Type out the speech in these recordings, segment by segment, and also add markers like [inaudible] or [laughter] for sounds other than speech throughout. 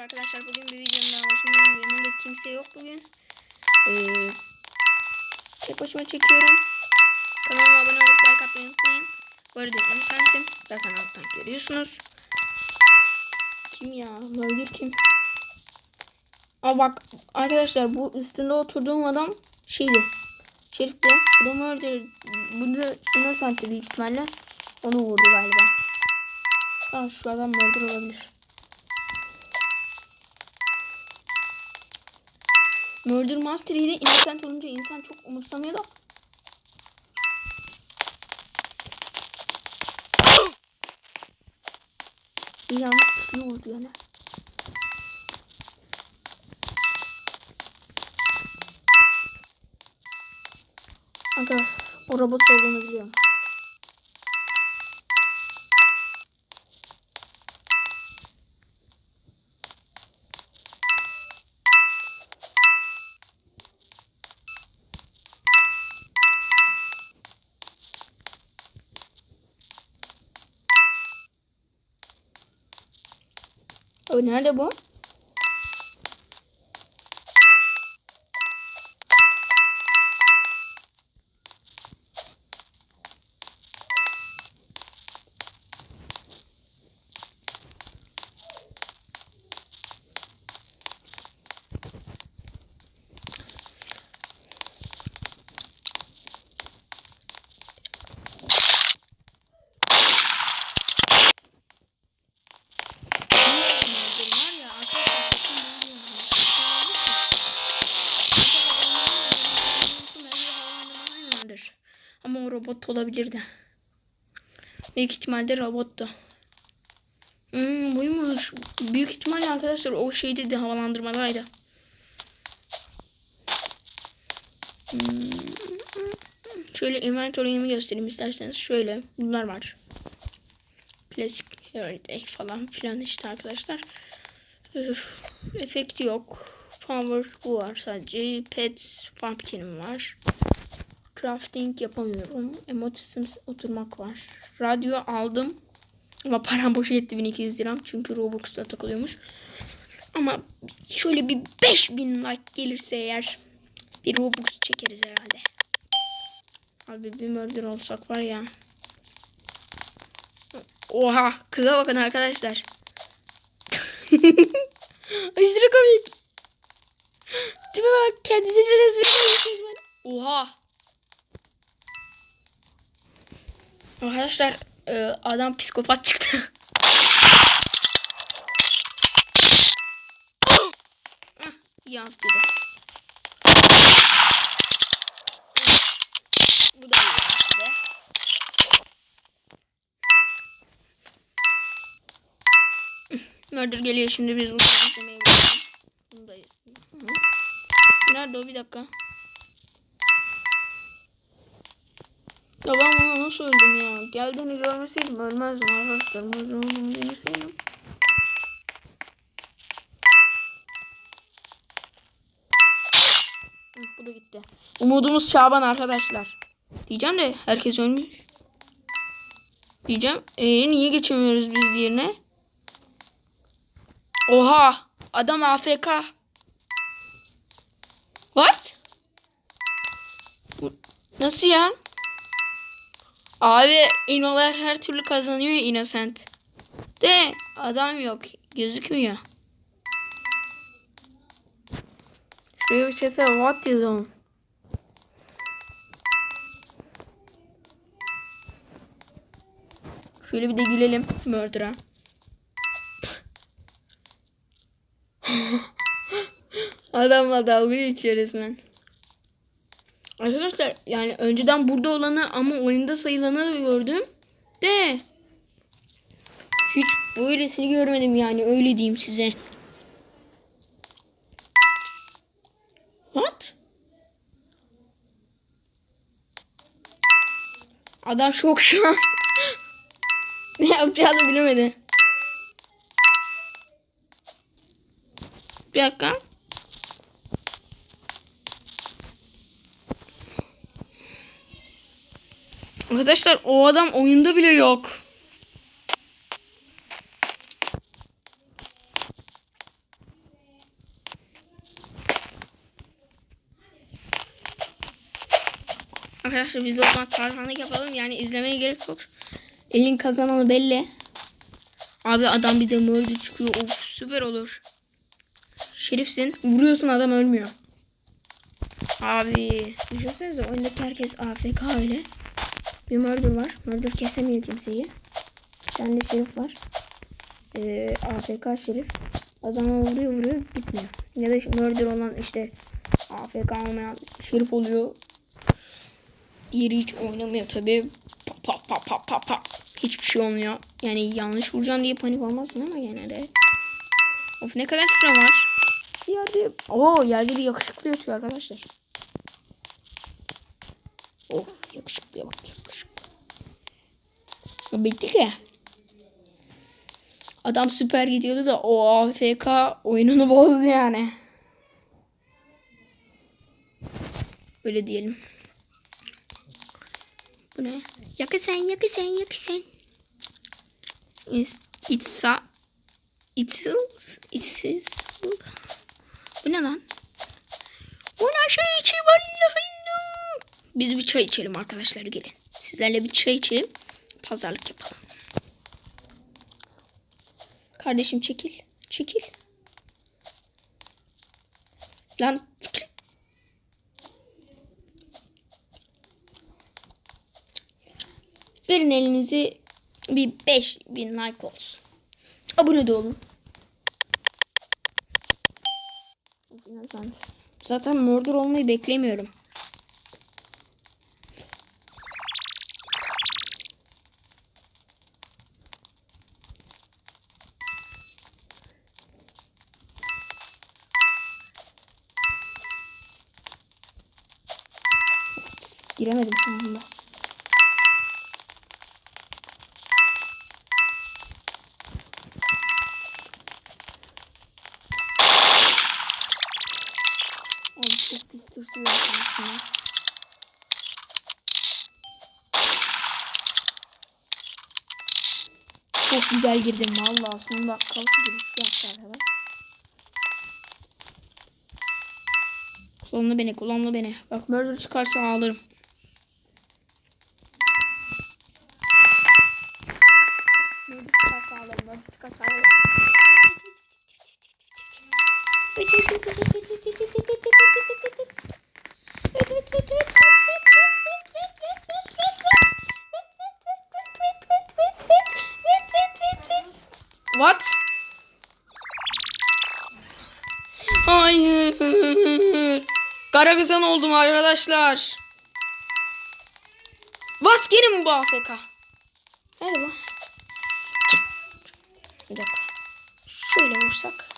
arkadaşlar. Bugün bir videonun daha başındayım. Yanımda kimse yok bugün. Ee, tek başıma çekiyorum. Kanalıma abone olup like atmayı unutmayın. Bu arada Innocent'im. Zaten alttan görüyorsunuz. Kim ya? Murder kim? Aa bak arkadaşlar bu üstünde oturduğum adam şeydi. Şerif'ti. Bu da Murder. Bu da Innocent'ti büyük ihtimalle. Onu vurdu galiba. Aa şu adam Murder olabilir. Murder Master ile Innocent olunca insan çok umursamıyor da. Yanlış kişiyi vurdu yani. Arkadaşlar o robot olduğunu biliyorum. Abi nerede bu? Robot olabilirdi. Büyük ihtimalle robottu. Hmm, buymuş. Büyük ihtimalle arkadaşlar o şeydi de havalandırmadaydı. Hmm. Şöyle inventory'imi göstereyim isterseniz. Şöyle bunlar var. Klasik Holiday falan filan işte arkadaşlar. Üf, efekti yok. Power bu var sadece. Pets pumpkin'im var. Crafting yapamıyorum. Emotisms oturmak var. Radyo aldım. Ama param boşa yetti 1200 liram. Çünkü Robux'ta takılıyormuş. Ama şöyle bir 5000 like gelirse eğer bir Robux çekeriz herhalde. Abi bir murder olsak var ya. Oha kıza bakın arkadaşlar. [laughs] Aşırı komik. Tipe bak kendisi resmen. Oha. Arkadaşlar e, adam psikopat çıktı. [laughs] Yaz dedi. Bu da yaz dedi. [laughs] Murder geliyor şimdi biz bunu izlemeye. Nerede o bir dakika. Ya ben bunu nasıl öldüm ya? Geldiğini görmeseydim ölmezdim arkadaşlar. Bilseydim. Hı, Bu da gitti. Umudumuz Şaban arkadaşlar. Diyeceğim de herkes ölmüş. Diyeceğim. Ee, niye geçemiyoruz biz diğerine? Oha! Adam AFK. What? Nasıl ya? Abi inolar her türlü kazanıyor Innocent. De adam yok. Gözükmüyor. Şuraya bir söyle. What yazalım. Şöyle bir de gülelim. Murder'a. [laughs] Adamla dalga geçiyor resmen. Arkadaşlar yani önceden burada olanı ama oyunda sayılanı da gördüm. De. Hiç böylesini görmedim yani öyle diyeyim size. What? Adam şok şu an. [laughs] ne yapacağını bilemedi. Bir dakika. Arkadaşlar o adam oyunda bile yok. Arkadaşlar biz de o zaman tarhanlık yapalım. Yani izlemeye gerek yok. Elin kazananı belli. Abi adam bir de mörde çıkıyor. Of süper olur. Şerifsin. Vuruyorsun adam ölmüyor. Abi. Düşünsenize oyundaki herkes AFK öyle. Bir murder var. Murder kesemiyor kimseyi. Bir tane de şerif var. Ee, AFK şerif. Adama vuruyor vuruyor bitmiyor. Ya da murder olan işte AFK olmayan şerif oluyor. Diğeri hiç oynamıyor tabi. Pa pa pa pa pa. Hiçbir şey olmuyor. Yani yanlış vuracağım diye panik olmasın ama gene de. Of ne kadar süre var. Yerde, o yerde bir yakışıklı yatıyor arkadaşlar. Of yakışıklıya bak yakışıklı. O bitti ki. Adam süper gidiyordu da o AFK oyununu bozdu yani. Öyle diyelim. Bu ne? Yakı sen, yakı sen, yakı sen. It's, a, it's, it's, it's, bu ne lan? Ona şey içeyim Allah Allah. Biz bir çay içelim arkadaşlar gelin. Sizlerle bir çay içelim. Pazarlık yapalım. Kardeşim çekil. Çekil. Lan. Verin elinizi bir 5000 like olsun. Abone de olun. Zaten murder olmayı beklemiyorum. Giremedim sonunda. Çok. Çok güzel girdim vallahi son dakikalık giriş yaptı arkadaş. Kullanma beni, kullanma beni. Bak murder çıkarsa ağlarım. What? Hayır. Karagözan oldum arkadaşlar. What mi bu AFK? Vursak.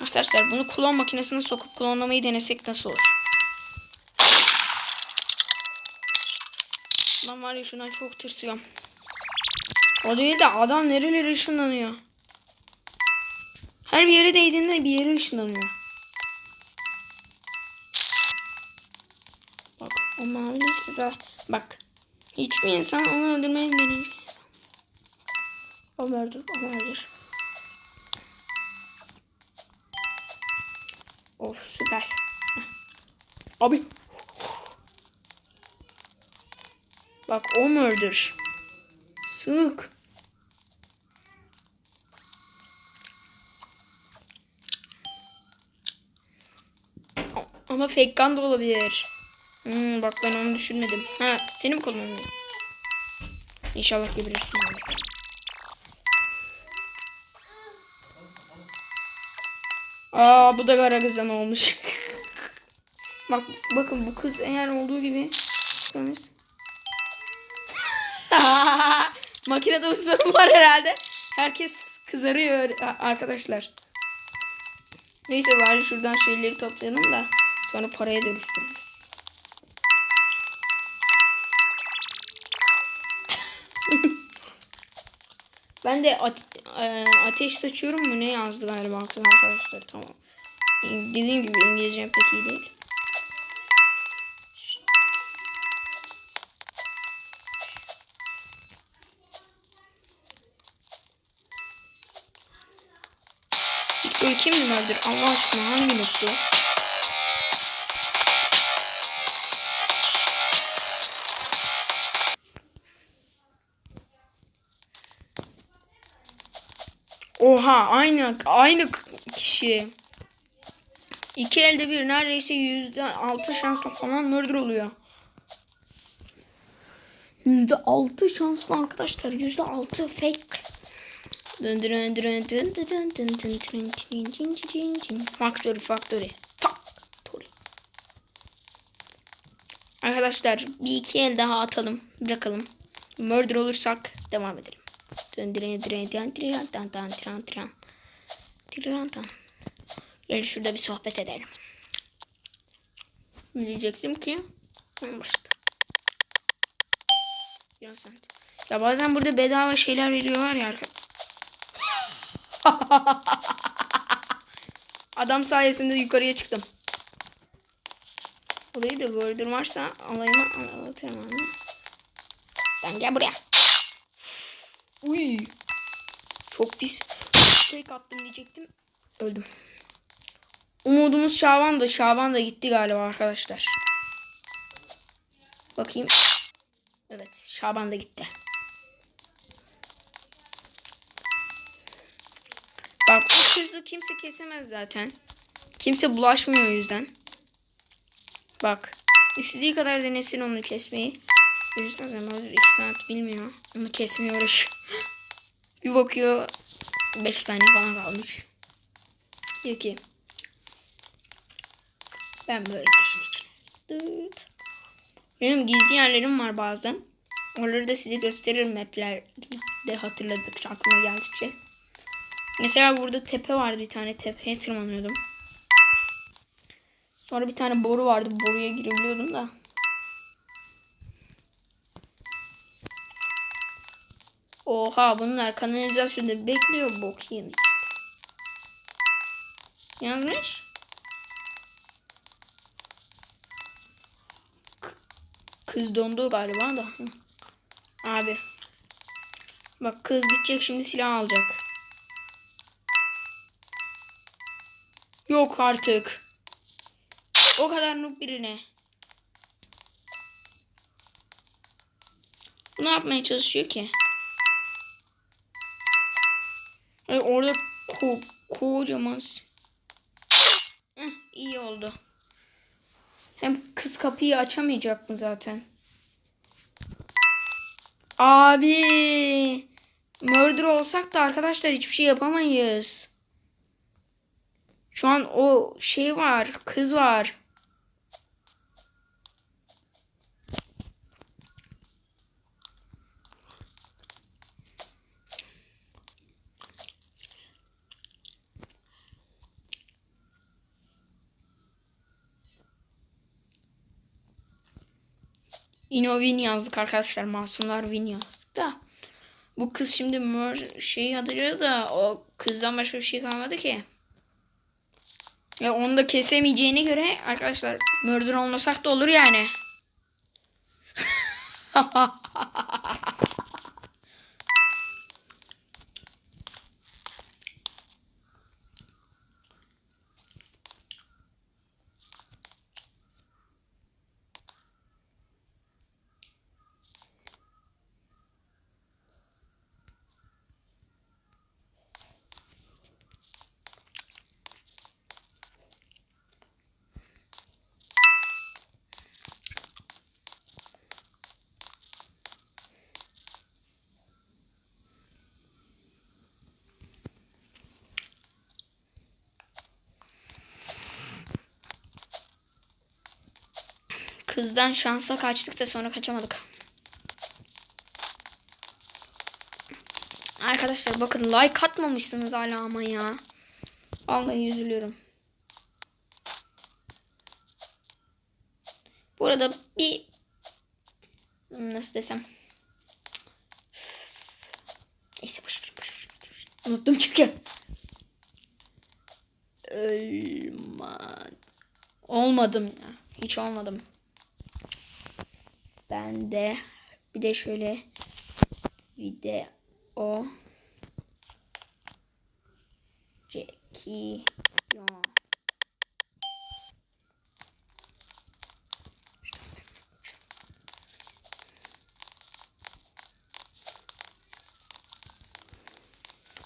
Arkadaşlar bunu klon makinesine sokup klonlamayı denesek nasıl olur? Ben var ya şundan çok tırsıyorum. O değil de adam nerelere ışınlanıyor. Her bir yere değdiğinde bir yere ışınlanıyor. Bak o mavi zaten. Bak. Hiçbir insan onu öldürmeye deneyecek. O murder, Of süper. Abi. Bak o murder. Sık. Ama fake gun da olabilir. Hmm, bak ben onu düşünmedim. Ha, seni mi kullanıyor? İnşallah geberirsin abi. Aa bu da Garagazan olmuş. bak bakın bu kız eğer olduğu gibi yalnız. [laughs] Makinede bir sorun var herhalde. Herkes kızarıyor arkadaşlar. Neyse bari şuradan şeyleri toplayalım da sonra paraya dönüştürürüz. [laughs] ben de ate- e, ateş saçıyorum mu ne yazdı galiba arkadaşlar tamam. Dediğim gibi İngilizcem pek iyi değil. Kim mi vardır Allah aşkına hangi nokta? Oha aynı aynı kişi. İki elde bir neredeyse yüzde altı şansla falan murder oluyor. Yüzde altı şanslı arkadaşlar. Yüzde altı fake. Factory factory. Factory. Arkadaşlar bir iki el daha atalım. Bırakalım. Murder olursak devam edelim. Dın dın dın dın dın dın dın dın. Dın dın. Gel şurada bir sohbet edelim. Diyeceksin ki en başta. Ya sen. Ya bazen burada bedava şeyler veriyorlar ya. [laughs] Adam sayesinde yukarıya çıktım. Olayı da Word'un varsa alayımı anlatırım anne. Ben gel buraya. Çok pis. Tek attım diyecektim. Öldüm. Umudumuz Şaban da Şaban da gitti galiba arkadaşlar. Bakayım. Evet Şaban da gitti. Bak o kızı kimse kesemez zaten. Kimse bulaşmıyor o yüzden. Bak. istediği kadar denesin onu kesmeyi. Sen böyle 2 saat bilmiyor. Onu kesmeye. [laughs] bir bakıyor 5 saniye falan kalmış. Diyor ki ben böyle işin için. Benim gizli yerlerim var bazen. Onları da size gösteririm mapler de hatırladıkça aklıma geldikçe. Mesela burada tepe vardı bir tane tepeye tırmanıyordum. Sonra bir tane boru vardı. Boruya girebiliyordum da. Oha bunlar kanalizasyonda bekliyor bok yiyin. Yanlış. Kız dondu galiba da. Abi. Bak kız gidecek şimdi silah alacak. Yok artık. O kadar noob birine. Ne yapmaya çalışıyor ki? Ay orada ko kocaman. Heh, iyi oldu. Hem kız kapıyı açamayacak mı zaten? Abi. Murder olsak da arkadaşlar hiçbir şey yapamayız. Şu an o şey var. Kız var. Win yazdık arkadaşlar. Masumlar win yazdık da. Bu kız şimdi mör şeyi atacak da o kızdan başka bir şey kalmadı ki. Ya onu da kesemeyeceğine göre arkadaşlar murder olmasak da olur yani. [laughs] Kızdan şansa kaçtık da sonra kaçamadık. Arkadaşlar bakın like atmamışsınız hala ama ya. Vallahi üzülüyorum. Burada bir nasıl desem neyse boş ver, boş ver. unuttum çünkü olmadım ya hiç olmadım ben de bir de şöyle video çekiyor.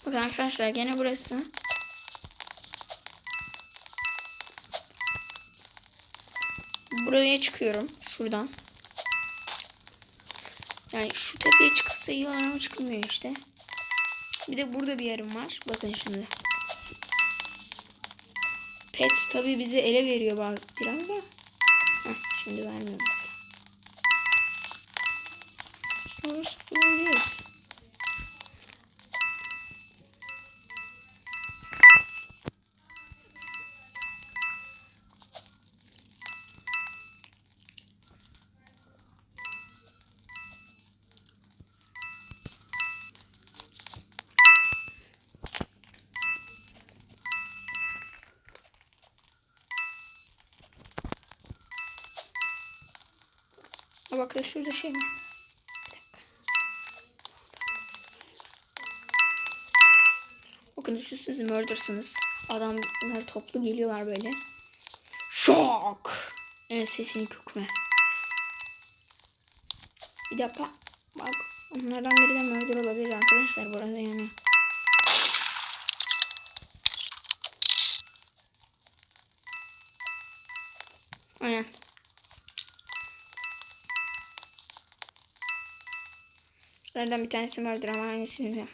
Bakın arkadaşlar gene burası. Buraya çıkıyorum. Şuradan. Yani şu tepeye çıkılsa iyi olur ama çıkılmıyor işte. Bir de burada bir yerim var. Bakın şimdi. Pets tabii bizi ele veriyor bazı biraz da. Heh, şimdi vermiyor mesela. Sonra sıkılabiliriz. Bakın şurada şey dakika. Bakın şu siz murdersınız. Adamlar toplu geliyorlar böyle. Şok. Evet sesini kükme. Bir dakika. Bak onlardan biri de murder olabilir arkadaşlar burada yani. Aynen. Bunlardan bir tanesi vardır ama hangisi bilmiyorum.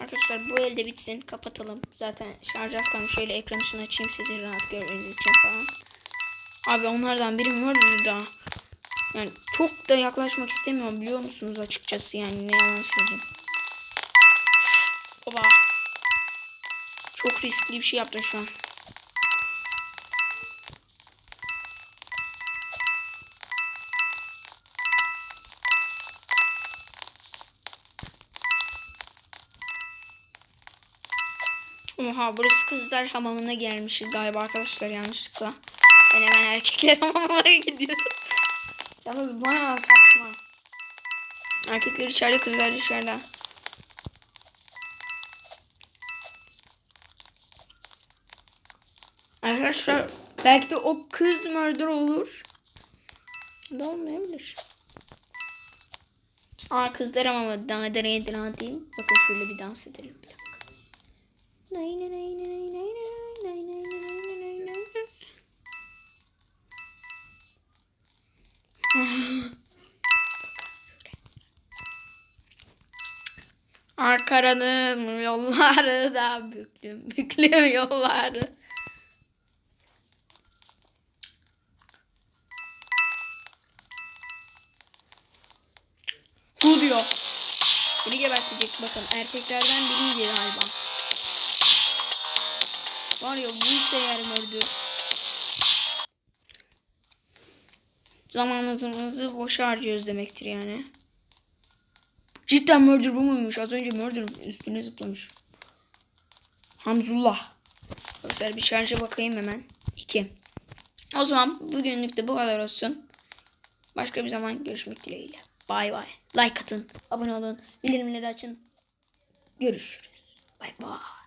Arkadaşlar bu elde bitsin. Kapatalım. Zaten şarj az kalmış. Şöyle ekran ışığını açayım sizi rahat görmeniz için falan. Abi onlardan biri vardır da. Yani çok da yaklaşmak istemiyorum biliyor musunuz açıkçası yani ne yalan söyleyeyim. Oba. Çok riskli bir şey yaptım şu an. Oha burası kızlar hamamına gelmişiz galiba arkadaşlar yanlışlıkla. Ben hemen erkekler hamamına gidiyorum. Yalnız bayağı saçma. Erkekler içeride kızlar dışarıda. Arkadaşlar belki de o kız murder olur. Da olmayabilir. Aa kızlar ama daha da değil. Bakın şöyle bir dans edelim bir dakika. Nay nay nay nay nay nay nay nay nay nay. Ankara'nın yolları da büklüm büklüm yolları. Bu diyor. Beni gebertecek bakın erkeklerden biriydi galiba. Var ya bu ise yer öldür. Zamanımızı boş harcıyoruz demektir yani. Cidden murder bu muymuş? Az önce murder üstüne zıplamış. Hamzullah. Arkadaşlar bir şarja bakayım hemen. 2. O zaman bugünlük de bu kadar olsun. Başka bir zaman görüşmek dileğiyle. Bay bay. Like atın. Abone olun. Bildirimleri açın. Görüşürüz. Bay bay.